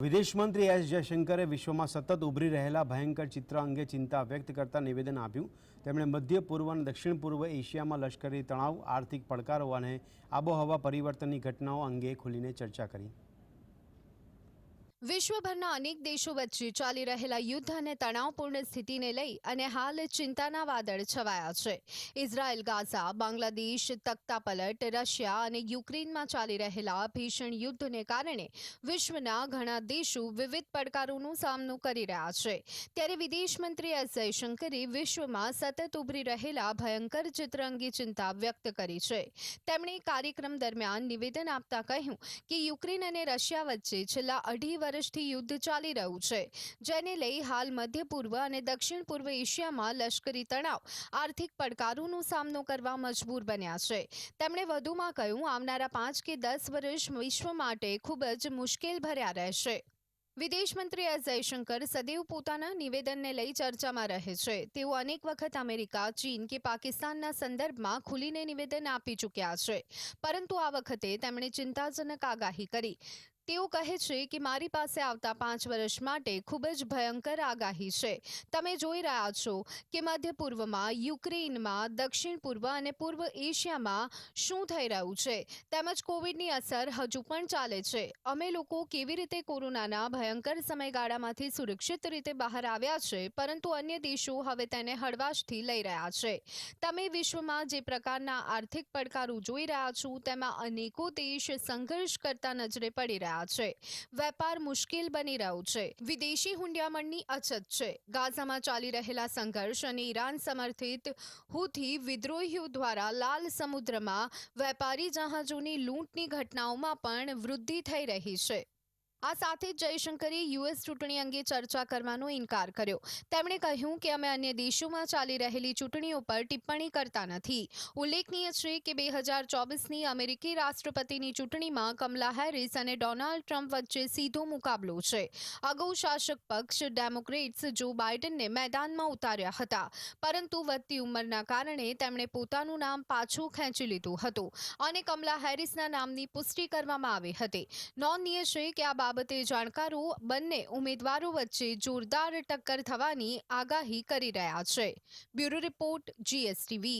વિદેશ મંત્રી એસ જયશંકરે વિશ્વમાં સતત ઉભરી રહેલા ભયંકર ચિત્ર અંગે ચિંતા વ્યક્ત કરતા નિવેદન આપ્યું. તેમણે મધ્ય પૂર્વ અને દક્ષિણ પૂર્વ એશિયામાં લશ્કરી તણાવ, આર્થિક પડકારો અને આબોહવા પરિવર્તનની ઘટનાઓ અંગે ખુલીને ચર્ચા કરી. વિશ્વભરના અનેક દેશો વચ્ચે ચાલી રહેલા યુદ્ધ અને તણાવપૂર્ણ સ્થિતિને લઈ અને હાલ ચિંતાના વાદળ છવાયા છે. ઇઝરાયલ, ગાઝા, બાંગ્લાદેશ, તખ્તાપલટ, રશિયા અને યુક્રેનમાં ચાલી રહેલા ભીષણ યુદ્ધને કારણે વિશ્વના ઘણા દેશો વિવિધ પડકારોનો સામનો કરી રહ્યા છે. ત્યારે વિદેશ મંત્રી એસ. જયશંકરે વિશ્વમાં સતત ઉભરી રહેલા ભયંકર ચિત્ર અંગે ચિંતા વ્યક્ત કરી છે. તેમણે કાર્યક્રમ દરમિયાન નિવેદન આપતા કહ્યું કે યુક્રેન અને રશિયા વચ્ચે છેલ્લા અઢી વર્ષથી યુદ્ધ ચાલી રહ્યું છે. જેને લઈ હાલ મધ્ય પૂર્વ અને દક્ષિણ પૂર્વ એશિયામાં લશ્કરી તણાવ, આર્થિક પડકારોનો સામનો કરવા મજબૂર બન્યા છે. તેમણે વધુમાં કહ્યું, આવનારા પાંચ કે દસ વર્ષ વિશ્વ માટે ખૂબ જ મુશ્કેલ ભર્યા રહેશે. વિદેશ મંત્રી એસ. જયશંકર સદૈવ પોતાના નિવેદનને લઈ ચર્ચામાં રહે છે. તેઓ અનેક વખત અમેરિકા, ચીન કે પાકિસ્તાનના સંદર્ભમાં ખુલીને નિવેદન આપી ચૂક્યા છે. પરંતુ આ વખતે તેમણે ચિંતાજનક આગાહી કરી. તેઓ કહે છે કે મારી પાસે આવતા પાંચ વર્ષ માટે ખૂબ જ ભયંકર આગાહી છે. તમે જોઈ રહ્યા છો કે મધ્ય પૂર્વમાં, યુક્રેનમાં, દક્ષિણ પૂર્વ અને પૂર્વ એશિયામાં શું થઈ રહ્યું છે? તેમજ કોવિડની અસર હજુ પણ ચાલે છે. અમે લોકો કેવી રીતે કોરોનાના ભયંકર સમયગાળામાંથી સુરક્ષિત રીતે બહાર આવ્યા છે, પરંતુ અન્ય દેશો હવે તેને હળવાશથી લઈ રહ્યા છે. તમે વિશ્વમાં જે પ્રકારના આર્થિક પડકારો જોઈ રહ્યા છો, તેમાં અનેકો દેશ સંઘર્ષ કરતા નજરે પડી રહ્યા છે. વેપાર મુશ્કેલ બની રહ્યો છે. વિદેશી હુંડિયામણની અછત છે. ગાઝામાં ચાલી રહેલા સંઘર્ષ અને ઈરાન સમર્થિત હુથી વિદ્રોહીઓ દ્વારા લાલ સમુદ્રમાં વેપારી જહાજોની લૂંટની ઘટનાઓમાં પણ વૃદ્ધિ થઈ રહી છે. આ સાથે જ જયશંકરે યુએસ ચૂંટણી અંગે ચર્ચા કરવાનો ઇનકાર કર્યો. તેમણે કહ્યું કે અમે અન્ય દેશોમાં ચાલી રહેલી ચૂંટણીઓ પર ટિપ્પણી કરતા નથી. ઉલ્લેખનીય છે કે બે હજાર ચોવીસની અમેરિકી રાષ્ટ્રપતિની ચૂંટણીમાં કમલા હેરિસ અને ડોનાલ્ડ ટ્રમ્પ વચ્ચે સીધો મુકાબલો છે. અગાઉ શાસક પક્ષ ડેમોક્રેટ્સ જો બાઇડનને મેદાનમાં ઉતાર્યા હતા, પરંતુ વધતી ઉંમરના કારણે તેમણે પોતાનું નામ પાછું ખેંચી લીધું હતું અને કમલા હેરિસના નામની પુષ્ટિ કરવામાં આવી હતી. નોંધનીય છે કે આ બાબતે જાણકારો બંને ઉમેદવારો વચ્ચે જોરદાર ટક્કર થવાની આગાહી કરી રહ્યા છે. Bureau report, GSTV.